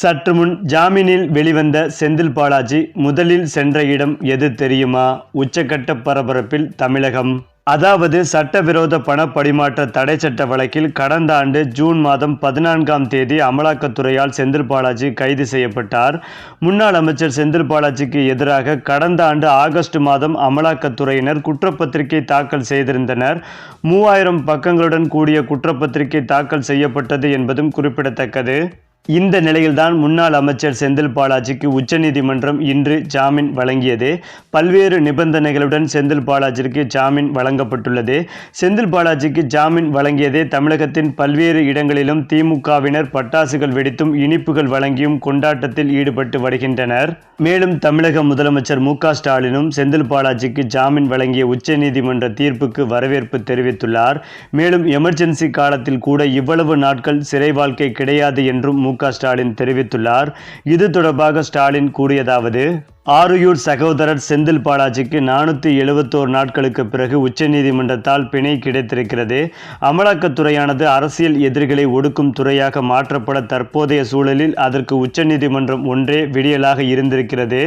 சற்று முன் ஜாமீனில் வெளிவந்த செந்தில் பாலாஜி முதலில் சென்ற இடம் எது தெரியுமா? உச்சக்கட்ட பரபரப்பில் தமிழகம். அதாவது சட்டவிரோத பண பரிமாற்ற தடை சட்ட வழக்கில் கடந்த ஆண்டு ஜூன் மாதம் பதினான்காம் தேதி அமலாக்கத்துறையால் செந்தில் பாலாஜி கைது செய்யப்பட்டார். முன்னாள் அமைச்சர் செந்தில் பாலாஜிக்கு எதிராக கடந்த ஆண்டு ஆகஸ்ட் மாதம் அமலாக்கத்துறையினர் குற்றப்பத்திரிகை தாக்கல் செய்திருந்தனர். மூவாயிரம் பக்கங்களுடன் கூடிய குற்றப்பத்திரிகை தாக்கல் செய்யப்பட்டது என்பதும் குறிப்பிடத்தக்கது. இந்த நிலையில்தான் முன்னாள் அமைச்சர் செந்தில் பாலாஜிக்கு உச்சநீதிமன்றம் இன்று ஜாமீன் வழங்கியது. பல்வேறு நிபந்தனைகளுடன் செந்தில் பாலாஜிக்கு ஜாமீன் வழங்கப்பட்டுள்ளது. செந்தில் பாலாஜிக்கு ஜாமீன் வழங்கியதே தமிழகத்தின் பல்வேறு இடங்களிலும் திமுகவினர் பட்டாசுகள் வெடித்தும் இனிப்புகள் வழங்கியும் கொண்டாட்டத்தில் ஈடுபட்டு வருகின்றனர். மேலும் தமிழக முதலமைச்சர் மு ஸ்டாலினும் செந்தில் பாலாஜிக்கு ஜாமீன் வழங்கிய உச்சநீதிமன்ற தீர்ப்புக்கு வரவேற்பு தெரிவித்துள்ளார். மேலும் எமர்ஜென்சி காலத்தில் கூட இவ்வளவு நாட்கள் சிறை வாழ்க்கை கிடையாது என்றும் மு க ஸ்டாலின் தெரிவித்துள்ளார். இது தொடர்பாக ஸ்டாலின் கூறியதாவது ஆருயூர் சகோதரர் செந்தில் பாலாஜிக்கு நானூற்றி எழுபத்தோரு நாட்களுக்கு பிறகு உச்சநீதிமன்றத்தால் பிணை கிடைத்திருக்கிறது. அமலாக்கத்துறையானது அரசியல் எதிரிகளை ஒடுக்கும் துறையாக மாற்றப்பட தற்போதைய சூழலில் அதற்கு உச்சநீதிமன்றம் ஒன்றே விடியலாக இருந்திருக்கிறது.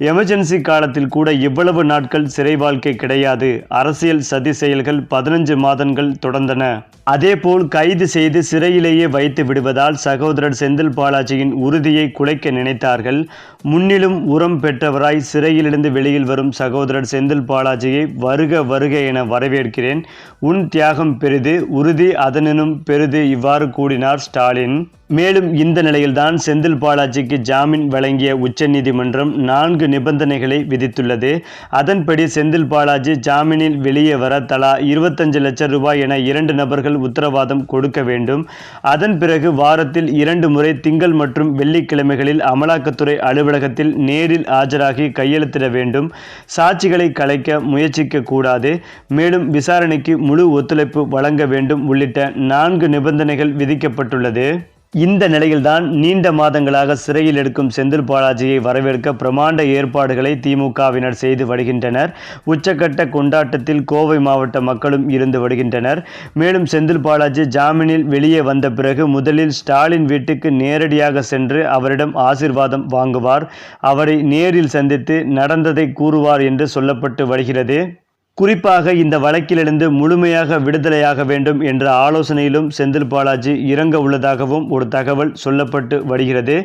எமர்ஜென்சி காலத்தில் கூட இவ்வளவு நாட்கள் சிறை வாழ்க்கை கிடையாது. அரசியல் சதி செயல்கள் பதினஞ்சு மாதங்கள் தொடர்ந்தன. அதேபோல் கைது செய்து சிறையிலேயே வைத்து விடுவதால் சகோதரர் செந்தில் பாலாஜியின் உறுதியை குலைக்க நினைத்தார்கள். முன்னிலும் உரம் பெற்றவராய் சிறையிலிருந்து வெளியில் வரும் சகோதரர் செந்தில் பாலாஜியை வருக வருக என வரவேற்கிறேன். உன் தியாகம் பெரிது உறுதி அதனினும் பெரிது இவ்வாறு கூடினார் ஸ்டாலின். மேலும் இந்த நிலையில்தான் செந்தில் பாலாஜிக்கு ஜாமீன் வழங்கிய உச்சநீதிமன்றம் நான்கு நிபந்தனைகளை விதித்துள்ளது. அதன்படி செந்தில் பாலாஜி ஜாமீனில் வெளியே வர தலா இருபத்தஞ்சு லட்சம் ரூபாய் என இரண்டு நபர்கள் உத்தரவாதம் கொடுக்க வேண்டும். அதன் பிறகு வாரத்தில் இரண்டு முறை திங்கள் மற்றும் வெள்ளிக்கிழமைகளில் அமலாக்கத்துறை அலுவலகத்தில் நேரில் ஆஜராகி கையெழுத்திட வேண்டும். சாட்சிகளை கலைக்க முயற்சிக்க கூடாது. மேலும் விசாரணைக்கு முழு ஒத்துழைப்பு வழங்க வேண்டும் உள்ளிட்ட நான்கு நிபந்தனைகள் விதிக்கப்பட்டுள்ளது. இந்த நிலையில்தான் நீண்ட மாதங்களாக சிறையில் எடுக்கும் செந்தில் பாலாஜியை வரவேற்க பிரமாண்ட ஏற்பாடுகளை திமுகவினர் செய்து வருகின்றனர். உச்சக்கட்ட கொண்டாட்டத்தில் கோவை மாவட்ட மக்களும் இருந்து வருகின்றனர். மேலும் செந்தில் பாலாஜி ஜாமீனில் வெளியே வந்த பிறகு முதலில் ஸ்டாலின் வீட்டுக்கு நேரடியாக சென்று அவரிடம் ஆசிர்வாதம் வாங்குவார். அவரை நேரில் சந்தித்து நடந்ததை கூறுவார் என்று சொல்லப்பட்டு வருகிறது. குறிப்பாக இந்த வழக்கிலிருந்து முழுமையாக விடுதலையாக வேண்டும் என்ற ஆலோசனையிலும் செந்தில் பாலாஜி இறங்க உள்ளதாகவும் ஒரு தகவல் சொல்லப்பட்டு வருகிறது.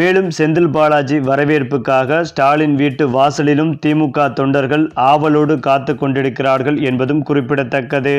மேலும் செந்தில் பாலாஜி வரவேற்புக்காக ஸ்டாலின் வீட்டு வாசலிலும் திமுக தொண்டர்கள் ஆவலோடு காத்து கொண்டிருக்கிறார்கள் என்பதும் குறிப்பிடத்தக்கது.